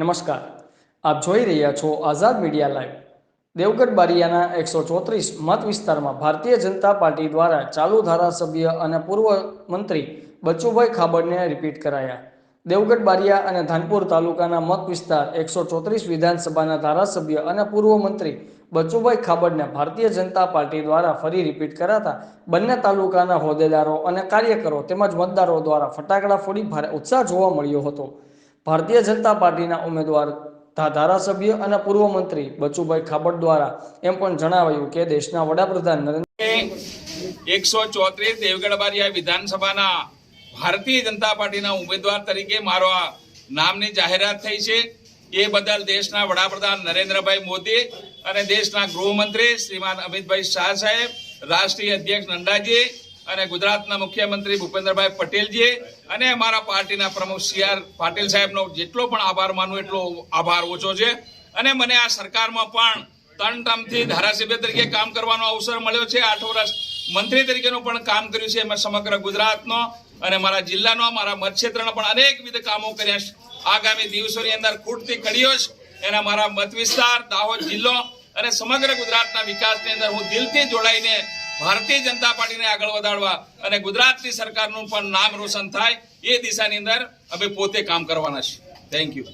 નમસ્કાર. આપ જોઈ રહ્યા છો આઝાદ મીડિયા લાઈવ. દેવગઢ બારિયાના એકસો ચોત્રીસ મત વિસ્તારમાં ભારતીય જનતા પાર્ટી દ્વારા ચાલુ ધારાસભ્ય અને પૂર્વ મંત્રી બચુભાઈ ખાબડને રિપીટ કરાયા. દેવગઢ બારિયા અને ધાનપુર તાલુકાના મત વિસ્તાર એકસો ચોત્રીસ વિધાનસભાના ધારાસભ્ય અને પૂર્વ મંત્રી બચુભાઈ ખાબડને ભારતીય જનતા પાર્ટી દ્વારા ફરી રિપીટ કરાતા બંને તાલુકાના હોદ્દેદારો અને કાર્યકરો તેમજ મતદારો દ્વારા ફટાકડા ફોડી ભારે ઉત્સાહ જોવા મળ્યો હતો. ભારતીય જનતા પાર્ટીના ઉમેદવાર ધારાસભ્ય અને પૂર્વ મંત્રી બચુભાઈ ખાબડ દ્વારા એમ પણ જણાવાયું કે દેશના વડાપ્રધાન નરેન્દ્ર એકસો ચોત્રીસ દેવગઢ બારિયા વિધાનસભાના ભારતીય જનતા પાર્ટીના ઉમેદવાર તરીકે મારો નામની જાહેરાત થઈ છે. એ બદલ દેશના વડાપ્રધાન નરેન્દ્રભાઈ મોદી અને દેશના ગૃહમંત્રી શ્રીમાન અમિતભાઈ શાહ સાહેબ, રાષ્ટ્રીય અધ્યક્ષ નડ્ડાજી અને ગુજરાતના મુખ્યમંત્રી ભૂપેન્દ્રભાઈ પટેલજીએ અને અમારા પાર્ટીના પ્રમુખ સી આર પાટીલ સાહેબનો જેટલો પણ આભાર માનું, એટલો આભાર ઓછો છે. અને મને આ સરકારમાં પણ ત્રણ ટર્મથી ધારાસભ્ય તરીકે કામ કરવાનો અવસર મળ્યો છે. આઠ વર્ષ મંત્રી તરીકેનું પણ કામ કર્યું છે. એમાં સમગ્ર ગુજરાતનો અને મારા જિલ્લાનો, મારા મતક્ષેત્રના પણ અનેકવિધ કામો કર્યા છે. આગામી દિવસોની અંદર ખૂટતી કડીઓ છે. એના મારા મત વિસ્તાર, દાહોદ જિલ્લો અને સમગ્ર ગુજરાતના વિકાસની અંદર હું દિલથી જોડાઈને ભારતીય જનતા પાર્ટીને આગળ વધારવા અને ગુજરાતની સરકારનું પણ નામ રોશન થાય એ દિશાની અંદર અમે પોતે કામ કરવાના છે થેન્ક યુ